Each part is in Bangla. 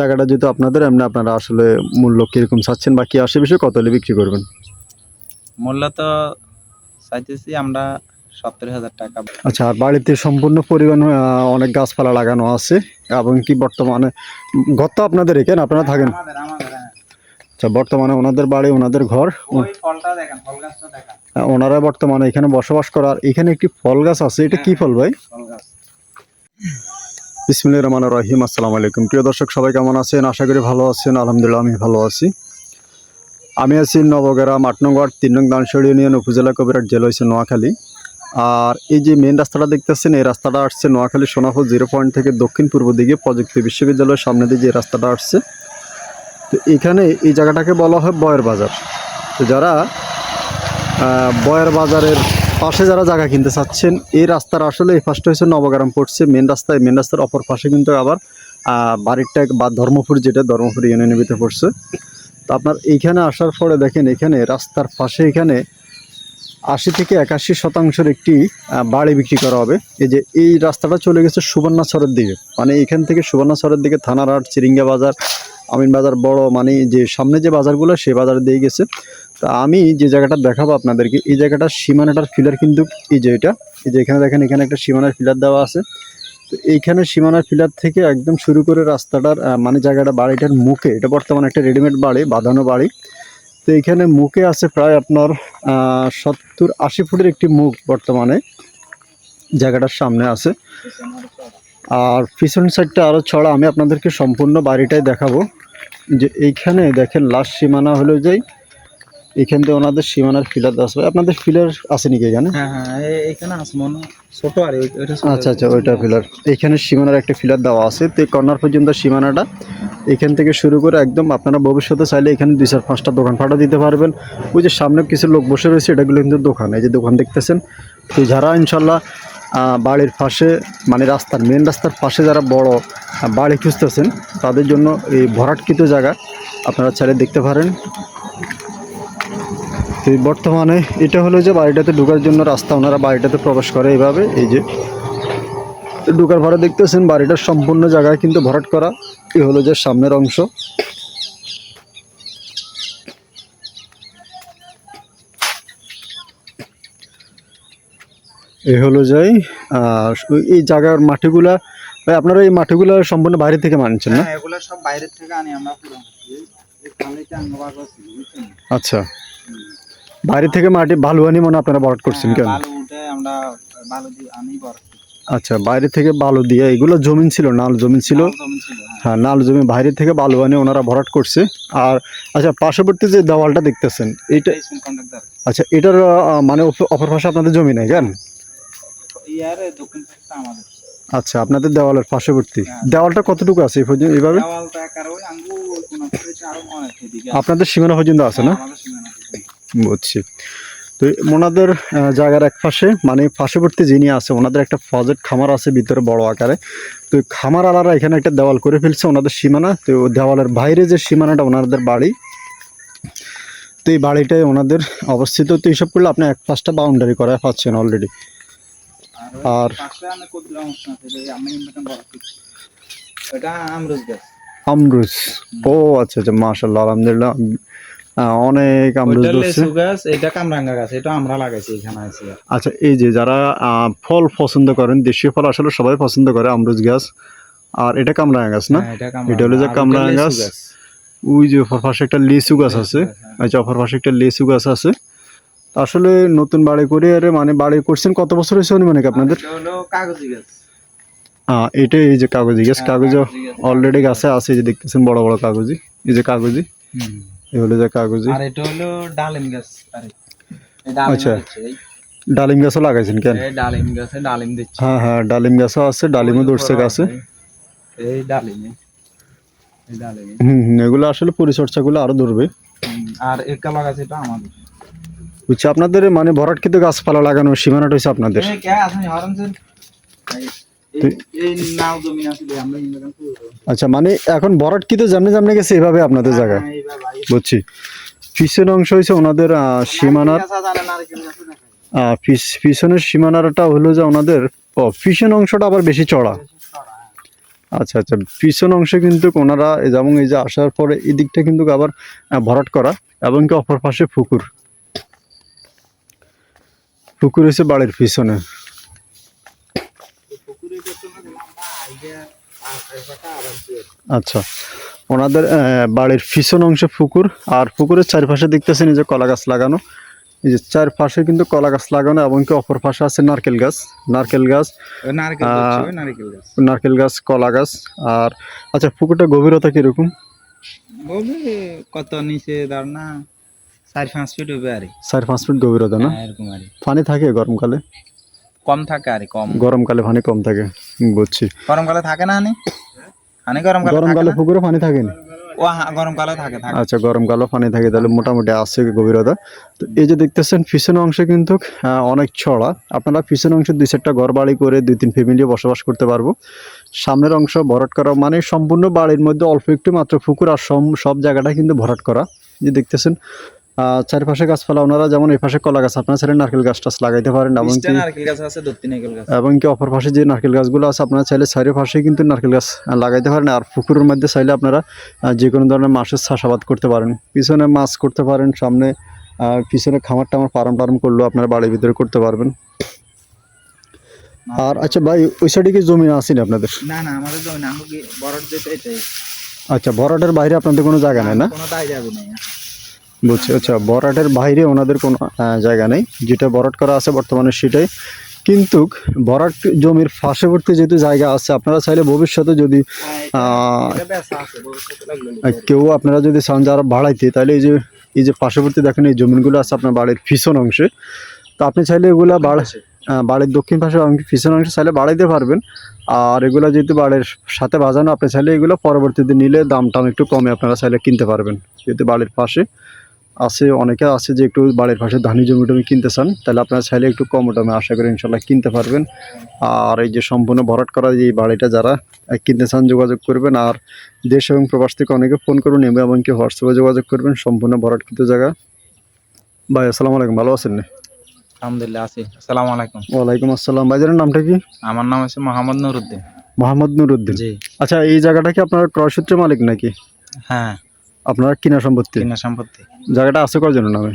টাকাটা যেহেতু আপনাদের এমনি আপনারা আসলে মূল্য কীরকম চাচ্ছেন বা কি আসে বিষয়ে কত হলে বিক্রি করবেন? মূল্য তো চাইতেছি আমরা সত্তর হাজার টাকা। আচ্ছা আর বাড়িতে সম্পূর্ণ পরিমাণ অনেক গাছপালা লাগানো আছে এবং কি বর্তমানে ঘর তো আপনাদের এখানে আপনারা থাকেন? হ্যাঁ। আচ্ছা বর্তমানে ওনাদের বাড়ি ওনাদের ঘর আহ, ওনারা বর্তমানে এখানে বসবাস করার এখানে একটি ফল গাছ আছে এটা কি ফল ভাই? ফল গাছ। বিসমিল্লাহির রহমানির রহিম, আসসালামু আলাইকুম। প্রিয় দর্শক, সবাই কেমন আছেন? আশা করি ভালো আছেন। আলহামদুলিল্লাহ, আমি ভালো আছি। আমি আছি নবগ্রাম আট নং তিন নং দানসড়ি ইউনিয়ন, উপজেলা কবিরাট জেলা হয়েছে নোয়াখালী। আর এই যে মেন রাস্তাটা দেখতেছেন, এই রাস্তাটা আসছে নোয়াখালী সোনাপুর জিরো পয়েন্ট থেকে দক্ষিণ পূর্ব দিকে প্রযুক্তি বিশ্ববিদ্যালয়ের সামনে দিয়ে যে রাস্তাটা আসছে। তো এখানে এই জায়গাটাকে বলা হয় বয়ের বাজার। তো যারা বয়ের বাজারের পাশে যারা জায়গা কিনতে চাচ্ছেন, এই রাস্তার আসলে এই পাশটা হচ্ছে নবগ্রাম পড়ছে মেন রাস্তায় মেন রাস্তার অপর পাশে কিন্তু আবার বাড়িরটা বা ধর্মপুর যেটা, ধর্মপুর ইউনিয়নের ভিতরে পড়ছে। তো আপনার এইখানে আসার পরে দেখেন, এখানে রাস্তার পাশে এখানে আশি থেকে একাশি শতাংশের একটি বাড়ি বিক্রি করা হবে। এই যে এই রাস্তাটা চলে গেছে সুবর্ণাচরের দিকে। মানে এখান থেকে সুবর্ণাচরের দিকে থানারহাট চিরিঙ্গা বাজার, আমিন বাজার, বড় মানে যে সামনে যে বাজারগুলো সেই বাজার দিয়ে গেছে। তা আমি যে জায়গাটা দেখাবো আপনাদেরকে, এই জায়গাটার সীমানাটার ফিলার কিন্তু এই যে এটা, এই যে এখানে দেখেন, এখানে একটা সীমানার ফিলার দেওয়া আছে। তো এইখানে সীমানার ফিলার থেকে একদম শুরু করে রাস্তাটার মানে জায়গাটা বাড়িটার মুখে, এটা বর্তমানে একটা রেডিমেড বাড়ি, বাঁধানো বাড়ি। তো এইখানে মুখে আছে প্রায় আপনার সত্তর আশি ফুটের একটি মুখ বর্তমানে, জায়গাটার সামনে আছে। আর পিছন সাইডটা আরও ছড়া, আমি আপনাদেরকে সম্পূর্ণ বাড়িটাই দেখাবো। যে এইখানে দেখেন লাস্ট সীমানা হলো যাই এখান থেকে ওনাদের সীমানার ফিলার দেওয়া আছে। আপনাদের ফিলার আছে নাকি এখানে? হ্যাঁ হ্যাঁ এখানে আছে মনে ছোট আর ওইটা আচ্ছা আচ্ছা ওইটা ফিলার এখানে সীমানার একটা ফিলার দেওয়া আছে। তো কর্নার পর্যন্ত সীমানাটা এখান থেকে শুরু করে একদম আপনারা ভবিষ্যতে চাইলে এখানে দুই চার পাঁচটা দোকান ফাটা দিতে পারবেন। ওই যে সামনে কিছু লোক বসে রয়েছে এটাগুলো কিন্তু দোকান। এই যে দোকান দেখতেছেন তো যারা ইনশাল্লাহ আহ, বাড়ির পাশে মানে রাস্তার মেন রাস্তার পাশে যারা বড় বাড়ি খুঁজতেছেন তাদের জন্য এই ভরাটকৃত জায়গা আপনারা চাইলে দেখতে পারেন। তো এই বর্তমানে এটা হলো যে বাড়িটাতে ঢোকার জন্য রাস্তা ওনারা বাড়িটাতে প্রবেশ করে এইভাবে এই যে ঢোকার ভাড়া দেখতেছেন বাড়িটার সম্পূর্ণ জায়গায় কিন্তু ভরাট করা এ হলো যে সামনের অংশ। এই হলো যাই আর এই জায়গার মাটিগুলা ভাই আপনারা এই মাটিগুলা সম্পূর্ণ বাইরে থেকে মানছেন না? হ্যাঁ এগুলো সব বাইরের থেকে আনি আমরা আচ্ছা। বাইরে থেকে মাটি বালুয়ানি মনে আপনারা ভরাট করছেন হ্যাঁ, কেন? বালু উঠে আমরা বালু দিয়ে আনি বড় আচ্ছা বাইরে থেকে বালু দিয়ে এগুলো জমিন ছিল নাল জমিন ছিল? হ্যাঁ। হ্যাঁ নাল জমি বাইরে থেকে বালু আনে ওনারা ভরাট করছে। আর আচ্ছা পার্শ্ববর্তী যে দেওয়ালটা দেখতেছেন কন্ট্রাক্টর। আচ্ছা এটার মানে অপর পাশে আপনাদের জমি নেই কেন আচ্ছা আপনাদের দেওয়ালের পার্শ্ববর্তী। হ্যাঁ। দেওয়ালটা কতটুকু আছে এইভাবে? কোনা এদিকে আপনাদের সীমানা পর্যন্ত আছে না। বুঝছি। তো ওনাদের জায়গার এক পাশে মানে পার্শ্ববর্তী যিনি আছে ওনাদের একটা প্রজেক্ট খামার আছে ভিতরে বড় আকারে। তো খামার আলারা এখানে একটা দেওয়াল করে ফেলছে ওনাদের সীমানা। তো দেওয়ালের বাইরে যে সীমানাটা ওনাদের বাড়ি তো এই বাড়িটাই ওনাদের অবস্থিত। তো এইসব করলে আপনি এক পাশটা বাউন্ডারি করা পাচ্ছেন অলরেডি আর আমরুজ ও আচ্ছা আচ্ছা মাশাল্লাহ আলহামদুলিল্লাহ। অনেক আমরুজ ধরছে গাছ এটা কামরাঙ্গা গাছ এটা আমরা লাগাইছি এখানে আছে আচ্ছা এই যে যারা ফল পছন্দ করেন দেশীয় ফল আসলে সবাই পছন্দ করে আমরুজ গাছ। আর এটা কামরাঙা গাছ না? হ্যাঁ, এটা হলো যে আর ওইটা কামরাঙা গাছ। ওই যে অপর পাশে একটা লিচু গাছ আছে। হ্যাঁ। আচ্ছা অপর পাশে একটা লিচু গাছ আছে। আসলে নতুন বাড়ি করে আরে মানে বাড়ি করছেন কত বছর হয়েছে অনুমানিক আপনাদের? কাগজি গাছ। আহ, এটা এই যে কাগজি গাছ হ্যাঁ, কাগজ অলরেডি গাছে। আছে যে দেখতেছেন বড় বড় কাগজি এই যে কাগজি। হলো যে কাগজি। আর এটা হলো ডালিম গাছ। আরে এই আচ্ছা। ডালিম গাছও লাগাইছেন কেন? ডালিম গাছে ডালিম দিচ্ছে। হ্যাঁ হ্যাঁ ডালিম গাছও আছে ডালিমও ধরছে গাছে। এই ডালিমে হুম এগুলো আসলে পরিচর্যাগুলো আরও ধরবে। আর এটা আমাদের। আপনাদের মানে ভরাটকৃত গাছপালা লাগানোর সীমানাটা হচ্ছে আপনাদের। আচ্ছা মানে এখন ভরাটকৃত যেমনি যেমনি গেছে এভাবে আপনাদের জায়গায় হ্যাঁ, এইবার ভাই বুঝছি। পিছনের অংশ হয়েছে ওনাদের সীমানার পিছনের সীমানাটা হলো যে ওনাদের পিছন অংশটা আবার বেশি চড়া। আচ্ছা আচ্ছা পিছন অংশে কিন্তু ওনারা যেমন এই যে আসার পরে এই দিকটা কিন্তু আবার ভরাট করা এবং কি অপর পাশে পুকুর। পুকুর হচ্ছে বাড়ির পিছনে। আচ্ছা। ওনাদের বাড়ির পিছন অংশে পুকুর আর পুকুরের চারপাশে দেখতেছেন এই যে কলা গাছ লাগানো। এই যে চারপাশে কিন্তু কলা গাছ লাগানো এবং কি অপর পাশে আছে নারকেল গাছ। নারকেল গাছ নারকেল গাছ, কলা গাছ আর আচ্ছা পুকুরটা গভীরতা কীরকম? কত নিচে চার পাঁচ ফিট হবে আরে চার পাঁচ ফুট গভীরতা না? হ্যাঁ, পানি থাকে গরমকালে? কম থাকে আরে কম? গরমকালে পানি কম থাকে বুঝছি। গরমকালে থাকে না হানি? হানি গরমকালে গরমকালে পুকুরে পানি থাকে না? ও হ্যাঁ গরমকালে থাকে থাকে। আচ্ছা গরমকালেও পানি থাকে তাহলে মোটামুটি আছে গভীরতা। তো এই যে দেখতেছেন পিছনের অংশে কিন্তু অনেক ছড়া। আপনারা পিছনের অংশে দুই চারটা ঘর বাড়ি করে দুই তিন ফ্যামিলি বসবাস করতে পারব। সামনের অংশ ভরাট করা মানে সম্পূর্ণ বাড়ির মধ্যে অল্প একটু মাত্র পুকুর আর সম- সব জায়গাটা কিন্তু ভরাট করা। যে দেখতেছেন চারপাশে গাছপালা ওনারা যেমন এই পাশে কলা গাছ আপনারা চাইলে নারকেল গাছ টাছ লাগাইতে পারেন এবং কি নারকেল গাছ আছে দু নারকেল গাছ। এবং কি অপর পাশে যে নারকেল গাছগুলো আছে আপনারা চাইলে চারিপাশে কিন্তু নারকেল গাছ লাগাইতে পারেন আর পুকুরের মধ্যে চাইলে আপনারা যে কোনো ধরনের মাছের চাষাবাদ করতে পারেন। পিছনে মাছ করতে পারেন সামনে আহ, পিছনে খামার টামার ফার্ম টার্ম করলেও আপনারা বাড়ির ভিতরে করতে পারবেন। আর আচ্ছা ভাই ওই সাইডে কি জমি আছে না আপনাদের? না না আমাদের জমি না যেতে আচ্ছা ভরাটের বাইরে আপনাদের কোনো জায়গা নেই না? কোনো না বুঝছি আচ্ছা বরাটের বাইরে ওনাদের কোনো জায়গা নেই যেটা বরাট করা আছে বর্তমানে সেটাই। কিন্তু বরাট জমির পার্শ্ববর্তী যেহেতু জায়গা আছে আপনারা চাইলে ভবিষ্যতে যদি কেউ আপনারা যদি চান যারা বাড়াইতে তাহলে এই যে এই যে পার্শ্ববর্তী দেখেন এই জমিনগুলো আছে আপনার বাড়ির পিছন অংশে। তো আপনি চাইলে এগুলো বাড় বাড়ির দক্ষিণ পাশে অংশ পিছন অংশে চাইলে বাড়াইতে পারবেন। আর এগুলো যেহেতু বাড়ির সাথে বাজানো আপনি চাইলে এগুলো পরবর্তীতে নিলে দাম টাম একটু কমে আপনারা চাইলে কিনতে পারবেন যেহেতু বাড়ির পাশে। আছে অনেকে আছে যে একটু বাড়ির পাশে ধানি জমি টমি কিনতে চান তাহলে আপনারা চাইলে একটু কম দামে আশা করি ইনশাল্লাহ কিনতে পারবেন। আর এই যে সম্পূর্ণ ভরাট করা যে এই বাড়িটা যারা কিনতে চান যোগাযোগ করবেন আর দেশ এবং প্রবাস থেকে অনেকে ফোন করুন এবং এমনকি হোয়াটসঅ্যাপে যোগাযোগ করবেন সম্পূর্ণ ভরাটকৃত জায়গা। ভাই আসসালামু আলাইকুম ভালো আছেন? না আলহামদুলিল্লাহ আছি। আসসালামু আলাইকুম। ওয়ালাইকুম আসসালাম। ভাইজানের নামটা কি? আমার নাম আছে মোহাম্মদ নুরুদ্দিন। মোহাম্মদ নুরুদ্দিন। জি। আচ্ছা এই জায়গাটা কি আপনার ক্রয়সূত্রে মালিক নাকি? হ্যাঁ। আপনার কিনা সম্পত্তি? কিনা সম্পত্তি। জায়গাটা আছে কয়জনের নামে?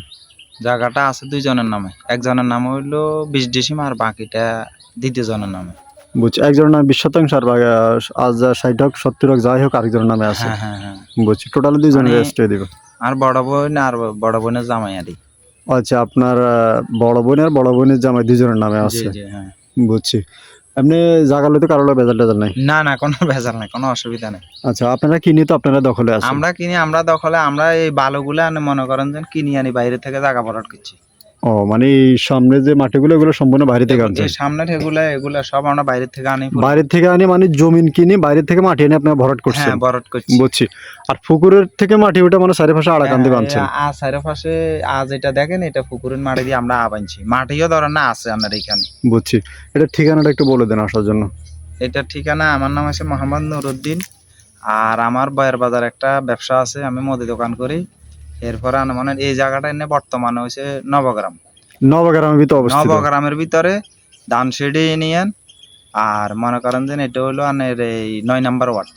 জায়গাটা আছে দুইজনের নামে। একজনের নাম হইল বিশ ডিসিম আর বাকিটা দ্বিতীয় জনের নামে। বুঝছি একজনের নামে বিশ শতাংশ আর বাকি, আজ যা ষাট হোক সত্তর হোক যাই হোক আরেকজনের নামে আছে। হ্যাঁ হ্যাঁ হ্যাঁ। বুঝছি টোটালি দুইজন মানে- রেজিস্ট্রি দিবে। আর বড় বোন আর বড় বোনের জামাই আরই আচ্ছা আপনার বড় বোন আর বড় বোনের জামাই দুজনের নামে আছে। হ্যাঁ। বুঝছি। এমনি জায়গা তো কারও বেজাল টেজাল নাই? না না কোনো ভেজাল নাই কোনো অসুবিধা নাই। আচ্ছা আপনারা কিনি তো আপনারা দখলে আছে আমরা কিনি আমরা দখলে আমরা এই বালুগুলো মনে করেন যে কিনি আনি বাইরে থেকে জাগা বরাট করছি। ও মানে সামনে যে মাটিগুলো এগুলো সম্পূর্ণ বাইরে থেকে আনছেন? এই সামনের এগুলা এগুলা সব আমরা বাইরে থেকে আনি। বাইরে থেকে আনি মানে জমিন কিনে বাইরে থেকে মাটি এনে আপনারা ভরাট করছেন? হ্যাঁ ভরাট করছি। বুঝছি। আর পুকুরের থেকে মাটি ওটা মানে চারিপাশে আড়া কান্দি বানছেন আর চারপাশে আজ এটা দেখেন এটা পুকুরের মাটি দিয়ে আমরা আবাইছি মাটিও ধরেন না আছে আপনার এখানে। বুঝছি। এটা ঠিকানাটা একটু বলে দেন আসার জন্য। এটার ঠিকানা আমার নাম আছে মোহাম্মদ নুরুদ্দিন। আর আমার বয়ের বাজার একটা ব্যবসা আছে আমি মুদি দোকান করি। এরপরে মানে এই জায়গাটা এনে বর্তমানে হয়েছে নবগ্রাম। নবগ্রামের ভিতরে অবস্থিত। নবগ্রামের ভিতরে দানসিডি ইউনিয়ন আর মনে করেন যে এটা হলো আনের এই নয় নাম্বার ওয়ার্ড।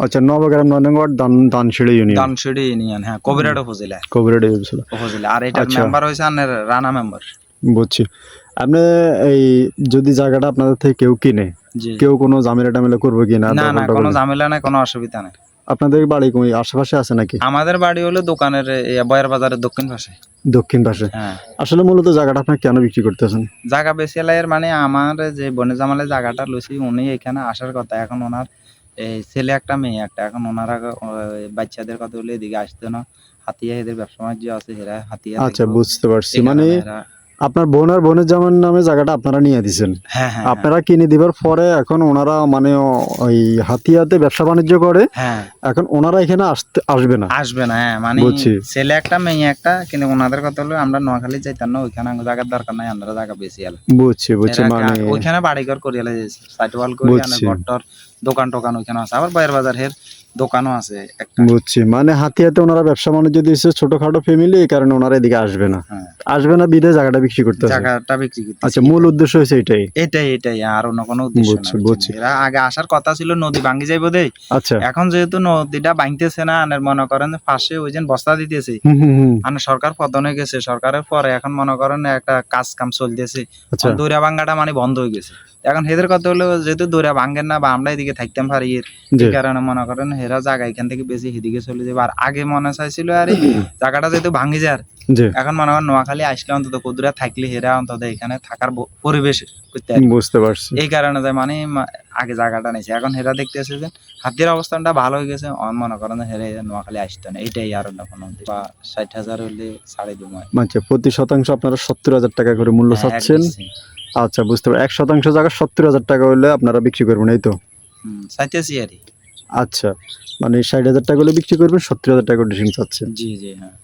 আচ্ছা নবগ্রাম নয়নগর দান দানশিড়ি ইউনিয়ন। দানসিডি ইউনিয়ন হ্যাঁ কবিরাট উপজেলা। কবিরাডি ছিল উপজেলা আর আচ্ছা। মেম্বার হয়েছে আনের রানা মেম্বার বুঝছি। আপনি এই যদি জায়গাটা আপনাদের থেকে কেউ কিনে কেউ কোনো ঝামেলা টামেলা করবে কিনা? না না কোনো? ঝামেলা নাই কোনো অসুবিধা নাই। আপনাদের বাড়ি কোন আশেপাশে আছে নাকি? আমাদের বাড়ি হলো দোকানের বয়ের বাজারের দক্ষিণ পাশে। দক্ষিণ পাশে। হ্যাঁ। আসলে মূলত জায়গাটা আপনি কেন বিক্রি করতেছেন? জায়গা বেশি এলাইয়ের মানে আমার যে বনে জামালে জায়গাটা লুচি উনি এখানে আসার কথা। এখন ওনার এই ছেলে একটা মেয়ে একটা। এখন ওনারা বাচ্চাদের কথা বলে এদিকে আসতো না। হাতিয়া এদের ব্যবসা বাণিজ্য আছে হেরা হাতিয়া আচ্ছা বুঝতে পারছি। মানে এরা- আপনার বোন আর বোনের জামার নামে জায়গাটা আপনারা নিয়ে দিছেন। হ্যাঁ হ্যাঁ আপনারা কিনে দিবার পরে এখন ওনারা মানে ওই হাতিয়াতে ব্যবসা বাণিজ্য করে হ্যাঁ। এখন ওনারা এখানে আসতে আসবে না। আসবে না হ্যাঁ মানে। ছেলে একটা মেয়ে একটা কিন্তু ওনাদের কথা হলো আমরা নোয়াখালী যাইতাম না ওইখানে জায়গার দরকার নাই আমরা জায়গা বেশি আলো বুঝছি বুঝছি মানে ওইখানে বাড়িঘর করিয়ালে সাইড ওয়াল করে বুঝছি। বট্টর দোকান টোকান ওইখানে আছে। আবার বাইরের বাজার হের দোকানও আছে বুঝছি। মানে হাতিয়াতে ওনারা ব্যবসা বাণিজ্য দিয়েছে ছোটখাটো ফ্যামিলি এই কারণে ওনারা এদিকে আসবে না। হ্যাঁ। আসবে না বিদে জায়গাটা বিক্রি করতে জায়গাটা বিক্রি করতে আচ্ছা মূল উদ্দেশ্য হচ্ছে এটাই? এটাই এটাই আর অন্য কোনো উদ্দেশ্য না বুঝছি, বুঝছি। এরা আগে আসার কথা ছিল নদী ভাঙ্গি যাইব দেই। আচ্ছা। এখন যেহেতু নদীটা ভাঙতেছে না আর মনে করেন পাশে ওই যে বস্তা দিতেছে। মানে সরকার পতন হয়ে গেছে সরকারের পরে এখন মনে করেন একটা কাজ কাম চলতেছে। আচ্ছা। দৌড়া ভাঙ্গাটা মানে বন্ধ হয়ে গেছে। এখন হেদের কথা হলো যেহেতু দৌড়া ভাঙ্গেন না বা আমরা এদিকে থাকতাম পারি এর কারণে মনে করেন হেরা জায়গা এখান থেকে বেশি হেদিকে চলে যাবে। আর আগে মনে চাইছিল আরে জায়গাটা যেহেতু ভাঙ্গি যার এখন মনে করেন নোয়াখালী আসলে অন্তত কদুরা থাকলে হেরা অন্তত এখানে থাকার পরিবেশ করতে বুঝতে পারছি। এই কারণে যে মানে আগে জায়গাটা নিয়েছে। এখন হেরা দেখতে দেখতেছে যে হাতির অবস্থানটা ভালো হয়ে গেছে। অন মনে করেন হেরে নোয়াখালী আসতো না এইটাই আর অন্য কোনো বা ষাট হাজার হলে সাড়ে দু মাস আচ্ছা প্রতি শতাংশ আপনারা সত্তর হাজার টাকা করে মূল্য হ্যাঁ, চাচ্ছেন আচ্ছা বুঝতে পারছি। এক শতাংশ জায়গা সত্তর হাজার টাকা হলে আপনারা বিক্রি করবেন এই তো? চাইতেছি আর আচ্ছা মানে ষাট হাজার টাকা হলে বিক্রি করবেন, সত্তর হাজার টাকা ড্রেসিং চাচ্ছেন। জি জি হ্যাঁ।